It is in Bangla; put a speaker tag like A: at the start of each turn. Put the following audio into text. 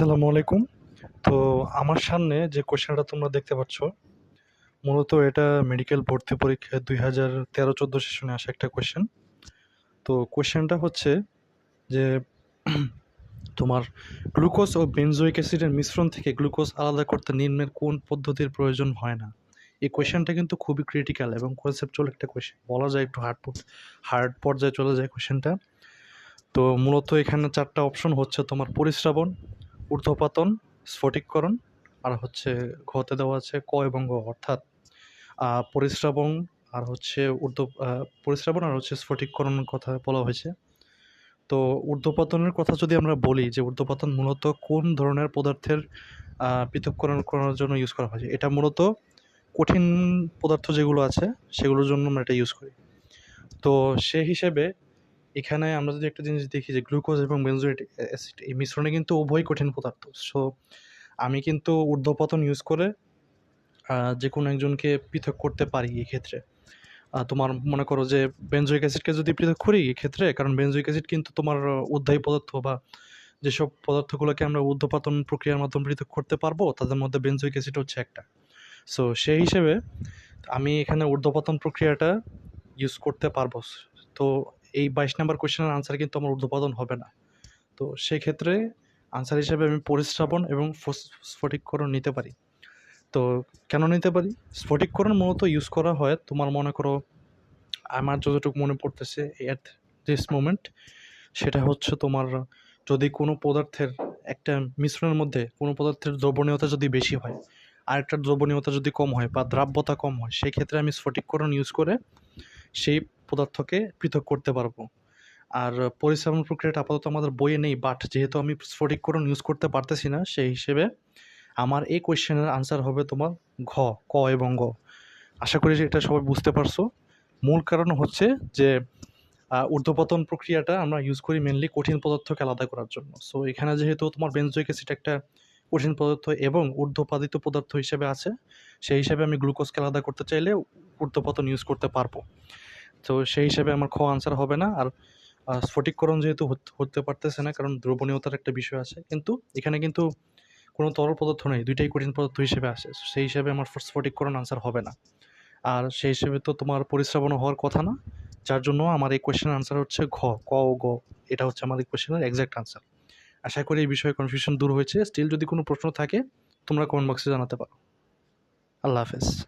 A: আসসালামু আলাইকুম। তো আমার সামনে যে কোশ্চেনটা তোমরা দেখতে পাচ্ছ, মূলত এটা মেডিকেল ভর্তি পরীক্ষা দুই হাজার তেরো চোদ্দ সেশনে আসা একটা কোশ্চেন। তো কোশ্চেনটা হচ্ছে যে তোমার গ্লুকোজ ও বেনজোইক অ্যাসিডের মিশ্রণ থেকে গ্লুকোজ আলাদা করতে নিম্নের কোন পদ্ধতির প্রয়োজন হয় না? এই কোশ্চেনটা কিন্তু খুবই ক্রিটিক্যাল এবং কনসেপচুয়াল একটা কোশ্চেন বলা যায় একটু হার্ড হার্ড পর্যায়ে চলে যায় কোশ্চেনটা। তো মূলত এখানে চারটা অপশন হচ্ছে তোমার পরিশ্রাবণ ঊর্ধ্বপাতন, স্ফটিককরণ, আর হচ্ছে ঘতে দেওয়া আছে ক এবং গ, অর্থাৎ পরিশ্রাবণ, আর হচ্ছে ঊর্ধ্ব পরিশ্রাবণ আর হচ্ছে স্ফটিককরণের কথা বলা হয়েছে। তো ঊর্ধ্বপাতনের কথা যদি আমরা বলি যে ঊর্ধ্বপাতন মূলত কোন ধরনের পদার্থের পৃথককরণ করার জন্য ইউজ করা হয়, এটা মূলত কঠিন পদার্থ যেগুলো আছে, সেগুলোর জন্য আমরা এটা ইউজ করি। তো সে হিসেবে এখানে আমরা যদি একটা জিনিস দেখি যে গ্লুকোজ এবং বেনজোয়েট অ্যাসিড, এই মিশ্রণে কিন্তু উভয় কঠিন পদার্থ। সো আমি কিন্তু ঊর্ধ্বপতন ইউজ করে যে কোনো একজনকে পৃথক করতে পারি এক্ষেত্রে। তোমার মনে করো যে বেনজোইক অ্যাসিডকে যদি পৃথক করি এক্ষেত্রে, কারণ বেনজোইক অ্যাসিড কিন্তু তোমার উদ্ধায়ী পদার্থ বা যেসব পদার্থগুলোকে আমরা ঊর্ধ্বপাতন প্রক্রিয়ার মাধ্যমে পৃথক করতে পারব, তাদের মধ্যে বেনজোইক অ্যাসিড হচ্ছে একটা। সো সেই হিসেবে আমি এখানে ঊর্ধ্বপতন প্রক্রিয়াটা ইউজ করতে পারব। তো এই বাইশ নাম্বার কোয়েশ্চেনের আনসার কিন্তু আমার ঊর্ধ্বপাতন হবে না। তো সেক্ষেত্রে আনসার হিসেবে আমি পরিশ্রাবণ এবং স্ফটিককরণ নিতে পারি। তো কেন নিতে পারি? স্ফটিককরণ মূলত ইউজ করা হয়, তোমার মনে করো আমার যতটুকু মনে পড়তেছে এট দিস মোমেন্ট সেটা হচ্ছে তোমার যদি কোনো পদার্থের একটা মিশ্রণের মধ্যে কোনো পদার্থের দ্রবণীয়তা যদি বেশি হয় আর একটা দ্রবণীয়তা যদি কম হয় বা দ্রাব্যতা কম হয় সেই ক্ষেত্রে আমি স্ফটিককরণ ইউজ করে সেই পদার্থকে পৃথক করতে পারব। আর পরিশ্রমণ প্রক্রিয়াটা আপাতত আমাদের বইয়ে নেই বাট যেহেতু আমি স্ফটিককরণ ইউজ করতে পারতেছি না, সেই হিসেবে আমার এই কোয়েশ্চেনের আনসার হবে তোমার ঘ, ক এবং গ। আশা করি যে এটা সবাই বুঝতে পারছ। মূল কারণ হচ্ছে যে ঊর্ধ্বপতন প্রক্রিয়াটা আমরা ইউজ করি মেনলি কঠিন পদার্থকে আলাদা করার জন্য। সো এখানে যেহেতু তোমার বেনজোইক অ্যাসিড একটা কঠিন পদার্থ এবং ঊর্ধ্বপাদিত পদার্থ হিসেবে আছে, সেই হিসাবে আমি গ্লুকোজকে আলাদা করতে চাইলে ঊর্ধ্বপতন ইউজ করতে পারব। তো সেই হিসাবে আমার খ আনসার হবে না। আর স্ফটিককরণ যেহেতু হত- পারতেছে না, কারণ দ্রবণীয়তার একটা বিষয় আছে। কিন্তু এখানে কিন্তু কোনো তরল পদার্থ নেই, দুইটাই কঠিন পদার্থ হিসেবে আসে। সেই হিসাবে আমার স্ফটিককরণ আনসার হবে না। আর সেই হিসেবে তো তোমার পরিশ্রাবণ হওয়ার কথা না। যার জন্য আমার এই কোয়েশ্চেনের আনসার হচ্ছে ঘ, ক ও গ। এটা হচ্ছে আমার এই কোয়েশ্চেনের এক্সাক্ট আনসার আশা করি এই বিষয়ে কনফিউশন দূর হয়েছে। স্টিল যদি কোনো প্রশ্ন থাকে, তোমরা কমেন্ট বক্সে জানাতে পারো। আল্লাহ হাফেজ।